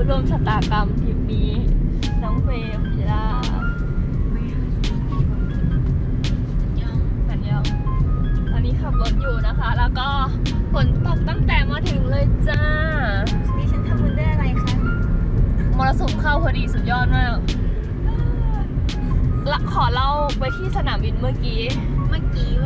ผู้ร่วมชะตากรรมทริปนี้ น้องเฟรมพิล่าสัญญาตอนนี้ขับรถอยู่นะคะ แล้วก็ฝนตกตั้งแต่มาถึงเลยจ้า ดิฉันทำบุญด้วยอะไรคะมรสุมเข้าพอดีสุดยอดมากละขอเล่าไปที่สนามบินเมื่อกี้ เมื่อกี้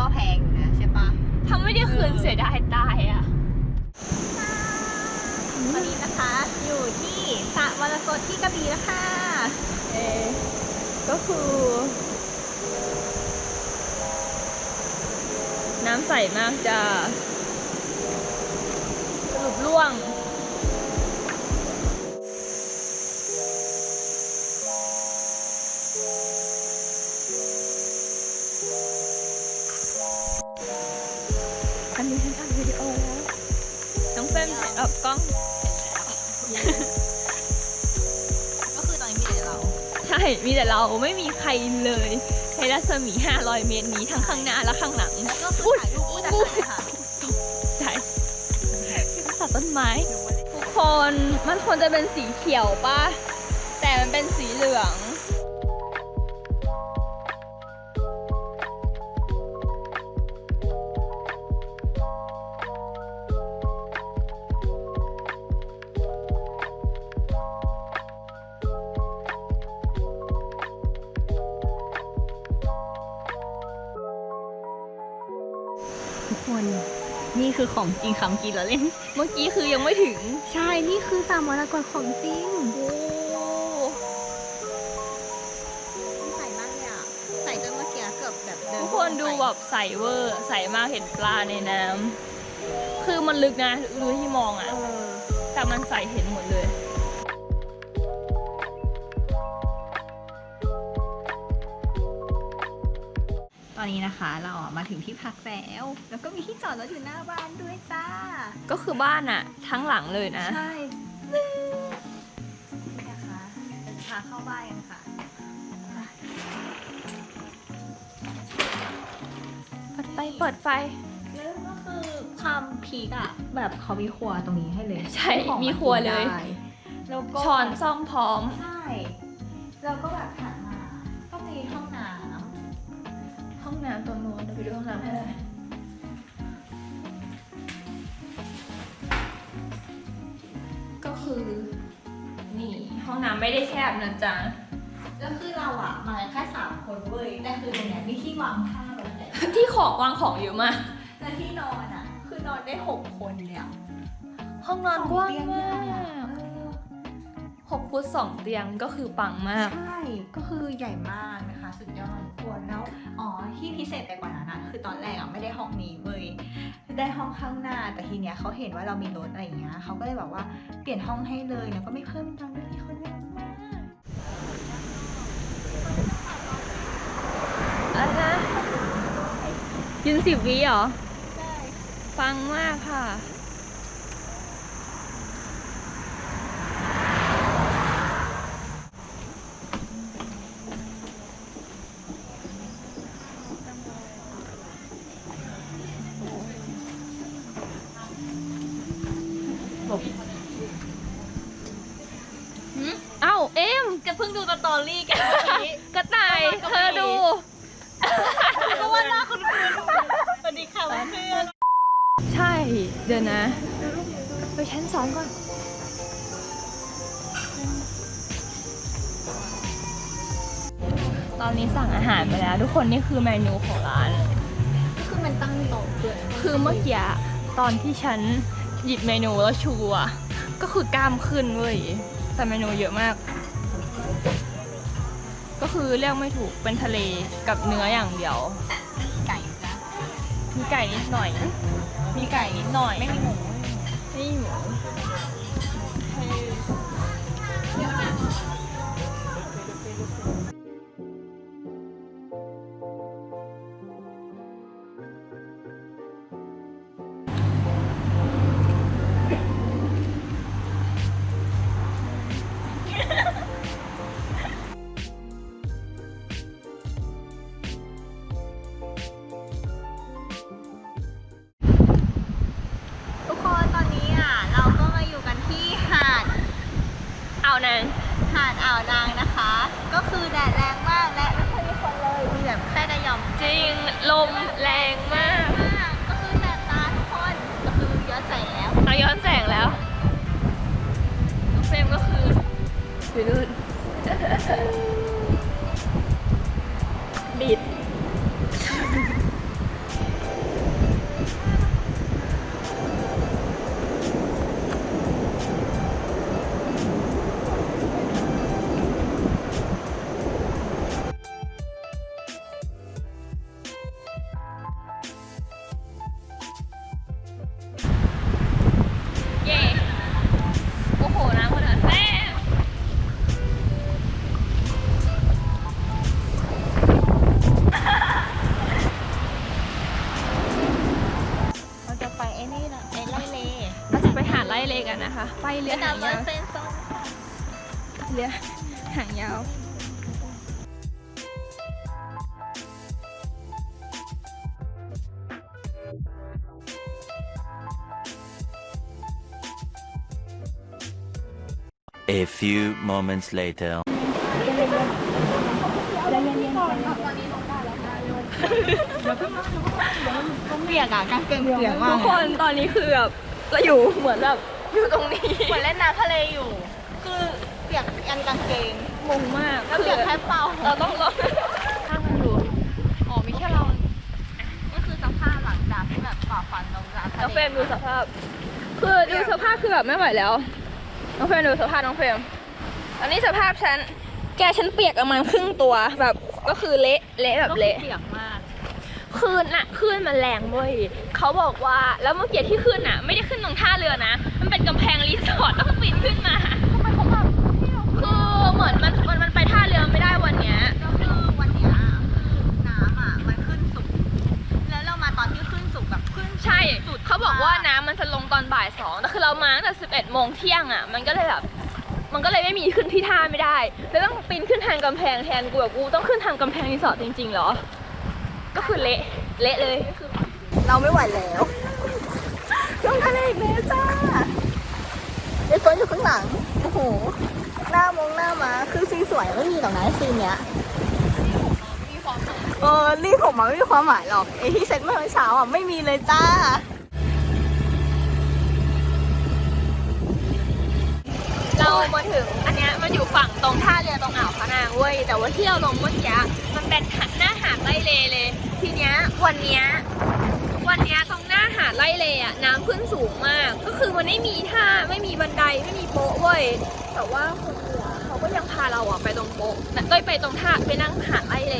ก็แพงอยู่นะใช่ปะถ้าไม่ได้คืนเสียดายตายอะตอนนี้นะคะ อยู่ที่สระมรกตที่กระบี่แล้วค่ะเออก็คือ น้ำใสมากจ้าสรุปล่วง ถ่ายออกกล้องก็คือตอนนี้มีแต่เรา ใช่ มีแต่เราไม่มีใครเลยในรัศมี 500 เมตรนี้ทั้งข้างหน้าและข้างหลังแล้วก็คือถ่ายรูปคู่แต่ถ่ายเลยค่ะใช่ตัดต้นไม้ ทุกคนมันควรจะเป็นสีเขียวป่ะ แต่มันเป็นสีเหลือง คนนี่คือของจริงคำกินแล้วเล่น เมื่อกี้คือยังไม่ถึง ใช่ นี่คือสามมรกตของจริงโอ้ใส่มากเลยอะ ใส่จนเมื่อกี้เกือบแบบเดินทุกคนดูแบบใสเวอร์ใสมากเห็นปลาในน้ำคือมันลึกนะดูที่มองอะเออแต่มันใสเห็นหมดเลย นนี้นะคะ เราอะมาถึงที่พักแล้ว แล้วก็มีที่จอดรถอยู่หน้าบ้านด้วยจ้า ก็คือบ้านอะทั้งหลังเลยนะ ใช่นี่นะคะเป็นพาเข้าบ้านกันค่ะเปิดไฟเปิดไฟแล้วก็คือความพีกอะแบบเขามีครัวตรงนี้ให้เลยใช่ของมีครัวเลย ได้แล้วก็ช้อนซ่อมพร้อม ใช่แล้วก็แบบถัด น้ำตรงนู้นเราไปดูห้องน้ำให้ได้ก็คือ นี่ห้องน้ำไม่ได้แคบนะจ๊ะำแล้วคือเราอะมาแค่สามคนเว้ยแต่คือตรงเนี้ยมีที่วางผ้าแบบใหญ่ที่ของวางของเยอะมาก และที่นอนอะคือนอนได้หกคนเนี่ยห้องนอนกว้างสอเตียมางใหญ่อะก 6ฟุต2เตียงก็คือปังมาก ใช่ ก็คือใหญ่มากนะคะ สุดยอดควรแล้วอ๋อที่พิเศษไปกว่านั้นนะคือตอนแรกอะไม่ได้ห้องนี้เว้ยได้ห้องข้างหน้า แต่ทีเนี้ยเขาเห็นว่าเรามีรถอะไรอย่างเงี้ยเขาก็เลยแบบว่าเปลี่ยนห้องให้เลยแล้วก็ไม่เพิ่มตังค์ด้วยที่เขาเล่นมากอะนะยืนสิบวิเหรอ ใช่ ฟังมากค่ะ พิ่งดูสตอรี่กันเมื่อกี้กระต่ายเธอดู เพราะว่าหน้าคุณคุณสวัสดีค่ะเพื่อนใช่ เดี๋ยวนะ ไปชั้นสองก่อน ตอนนี้สั่งอาหารไปแล้ว ทุกคนนี่คือเมนูของร้าน คือมันตั้งโต๊ะด้วยคือเมื่อกี้อะตอนที่ฉันหยิบเมนูแล้วชูอะก็คือกล้ามขึ้นเว้ยแต่เมนูเยอะมากก็ คือเรียกไม่ถูกเป็นทะเลกับเนื้ออย่างเดียว ไก่จ้ะมีไก่นิดหน่อย มีไก่นิดหน่อยไม่มีหมูไม่มีหมู นนะคะไปเรือแนะหางนำว่ายาวเป็นโซนเรือหางยาว A few moments later. เปียกอะกางเกงเปียกมาทุกกคนตอนนี้คือแบบเราอยู่เหมือนแบบ อยู่ตรงนี้เหมือนเล่นน้ำทะเลอยู่ คือเปียกยันกางเกงงงมากแล้วเปียกแค่เป่าเราต้องลงข้างมันอยู่อ๋อมีแค่เรานี่คือสภาพหลังจากที่แบบฝ่าฟันลงน้ำทะน้องเลเฟรมดูสภาพ คือดูสภาพคือแบบไม่ไหวแล้วน้องเฟรมดูสภาพน้องเฟรมอันนี้สภาพฉันแกฉันเปียกประมาณครึ่งตัวแบบก็คือเละเละแบบเละเปียกมากคลื่นน่ะคลื่นมันแรงเว้ย เขาบอกว่าแล้วเมื่อกี้ที่ขึ้นน่ะ ไม่ได้ขึ้นตรงท่าเรือนะ มันเป็นกำแพงรีสอร์ทต้องปีนขึ้นมาทำไมเขาแบบคือเหมือนมันมันมันไปท่าเรือไม่ได้วันเนี้ยก็คือวันเนี้ยคือน้ำอะมันขึ้นสูงแล้วเรามาตอนที่ขึ้นสูงแบบขึ้นใช่สุดเขาบอกว่าน้ำมันจะลงตอนบ่ายสองแต่คือเรามาตั้งแต่สิบเอ็ดโมงเที่ยงอะ มันก็เลยแบบมันก็เลยไม่มีขึ้นที่ท่าไม่ได้แล้วต้องปีนขึ้นทางกำแพงแทนกูแบบกูต้องขึ้นทางกำแพงรีสอร์ทจริงๆเหรอ ก็คือเละเละเลย เราไม่ไหวแล้วลงทะเลอีกแล้วจ้าไอ้เฟิร์นอยู่ข้างหลัง โอ้โห หน้ามงหน้ามา คือซีนสวยไม่มีหรอกนะซีนเนี้ยเออนี่ผมมันไม่มีความหมายหรอกไอ้ที่เซ็ตเมื่อเช้าอะไม่มีเลยจ้าเรามาถึงอันเนี้ยมันอยู่ฝั่งตรงท่าเรือตรงอ่าวพะนางเว้ยแต่ว่าที่เราลงเมื่อกี้มันเป็นหน้าหาดไร่เลเลย ทีเนี้ยวันเนี้ย วันนี้ตรงหน้าหาดไร่เลอะน้ำขึ้นสูงมาก ก็คือมันไม่มีท่าไม่มีบันไดไม่มีโป๊ะเว้ยแต่ว่าคนเรือเขาก็ยังพาเราอะไปตรงโป๊ะแต่เอ้ยไปตรงท่าไปนั่งหาดไร่เล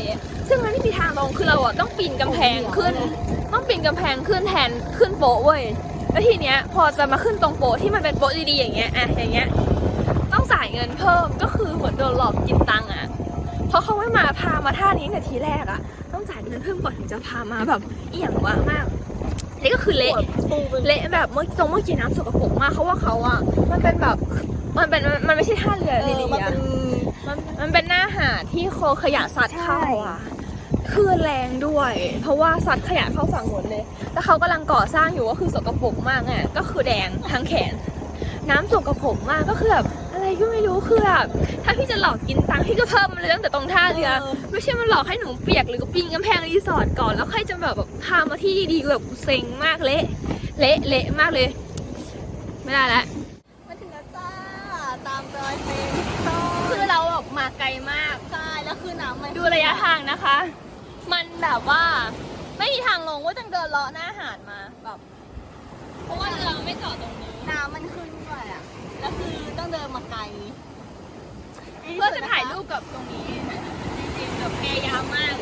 ซึ่งมันไม่มีทางลงคือเราอะต้องปีนกำแพงขึ้น ต้องปีนกำแพงขึ้นแทนขึ้นโป๊ะเว้ยแล้วทีเนี้ยพอจะมาขึ้นตรงโป๊ะที่มันเป็นโป๊ะดีๆอย่างเงี้ยอะอย่างเงี้ยต้องจ่ายเงินเพิ่มก็คือเหมือนโดนหลอกกินตังค์อะเพราะเขาไม่มาพามาท่านี้แต่ทีแรกอะต้องจ่ายเงินเพิ่มก่อนถึงจะพามาแบบเอี่ยงวะมาก นี่ก็คือเละเละแบบเมื่อตรงเมื่อกี้น้ำสกปรกมากเขาว่าเขาอะมันเป็นแบบมันเป็นมันไม่ใช่ท่าเรือเอดีอๆมันอะเป็นมันมันเป็นหน้าหาดที่โคขยะซัดเข้าอะคือแรงด้วย เพราะว่าซัดขยะเข้าฝั่งหมดเลย แล้วเขากำลังก่อสร้างอยู่ก็คือสกปรกมากอะก็คือแดงทั้งแขน น้ำสกปรกมากก็คือแบบอะไร ก็ไม่รู้คือแบบถ้าพี่จะหลอกกินตังค์พี่ก็เพิ่มมาเลยตั้งแต่ตรงท่าเรือเออไม่ใช่มาหลอกให้หนูเปียกหรือก็ปีนกำแพงรีสอร์ทก่อนแล้วค่อยจะแบบแบบพามาที่ดีๆแบบเซ็งมากเละเละเละมากเลย ไม่ได้แล้วมาถึงแล้วจ้าตามรอยเฟรมคือเราแบบมาไกลมากใช่แล้วคือน้ำมันดูระยะทางนะคะ มันแบบว่าไม่มีทางลงว่าต้องเดินเลาะหน้าหาดมาแบบเพราะว่าเรือไม่จอดตรงนี้น้ำมันขึ้นด้วยอะแล้วคือต้อง เดินมาไกลเพื่อจะถ่ายรูปกับตรงนี้ จริงๆแบบพยายามมาก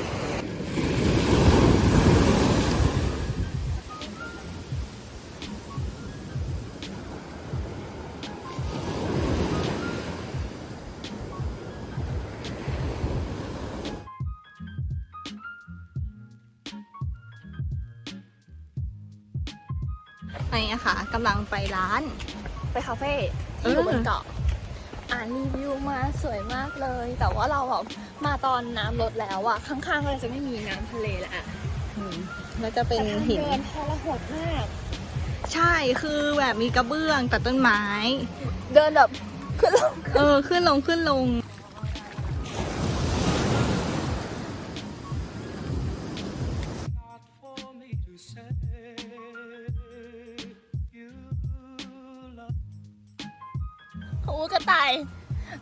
นี่นะคะกำลังไปร้าน ไปคาเฟ่ ที่อยู่บนเกาะอ่านรีวิวมาสวยมากเลย แต่ว่าเราแบบมาตอนน้ำลดแล้วอะข้างๆก็เลยจะไม่มีน้ำทะเลแล้วอะแล้วจะเป็นหินเดินทรหดมาก ใช่คือแบบมีกระเบื้องตัดต้นไม้ เดินแบบขึ้นลงเออขึ้นลงขึ้นลง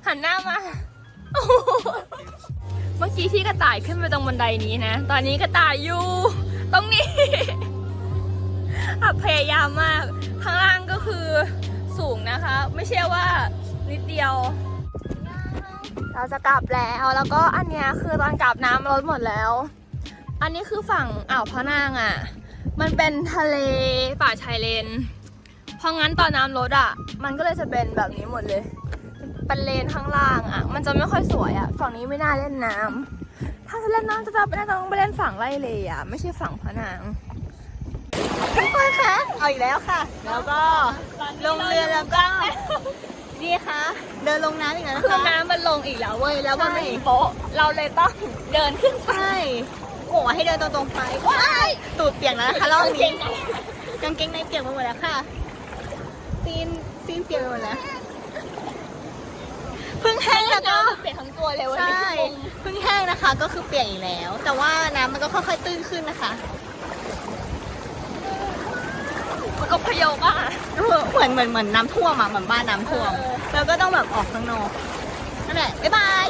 หันหน้ามาโอ้โหเมื่อกี้ที่กระต่ายขึ้นไปตรงบันไดนี้นะ ตอนนี้กระต่ายอยู่ ตรงนี้อะพยายามมาก ข้างล่างก็คือสูงนะคะ ไม่ใช่ว่านิดเดียว เราจะกลับแล้ว แล้วก็อันเนี้ยคือตอนกลับน้ำลดหมดแล้ว อันนี้คือฝั่งอ่าวพะนางอะ มันเป็นทะเลป่าชายเลน เพราะงั้นตอนน้ำลดอะ มันก็เลยจะเป็นแบบนี้หมดเลย เป็นเลนข้างล่างอะ มันจะไม่ค่อยสวยอะ ฝั่งนี้ไม่น่าเล่นน้ำถ้าจะเล่นน้ำจะจะน่าจะต้องไปเล่นฝั่งไร่เลอะ ไม่ใช่ฝั่งพะนางทุกคนคะเอาอีกแล้วค่ะ แล้วก็ลงเรือแล้วก็นี่ค่ะ เดินลงน้ำอีกแล้วนะคือคะน้ำมันลงอีกแล้วเว้ย แล้วมันใช่ไม่มีโป๊ะ เราเลยต้องเดินขึ้นไปใช่โอ้ให้เดินตรงๆไปว้ายตูดเปียกแล้วนะคะรอบนี้กางเกงในเปียกไปหมดแล้วค่ะ ซีนซีนเปียกไปหมดแล้วเพิ่งแห้งแล้วก็เปลี่ยนทั้งตัวเลยวันใช่นี้เพิ่งแห้งนะคะ ก็คือเปียกอีกแล้ว แต่ว่าน้ำมันก็ค่อยๆตื้นขึ้นนะคะมันก็พยกอะเออเหมือนเหมือนเหมือนน้ำท่วมอะเหมือนบ้านน้ำท่วมเออแล้วก็ต้องแบบออกข้างนอกนั่นแหละบ๊ายบาย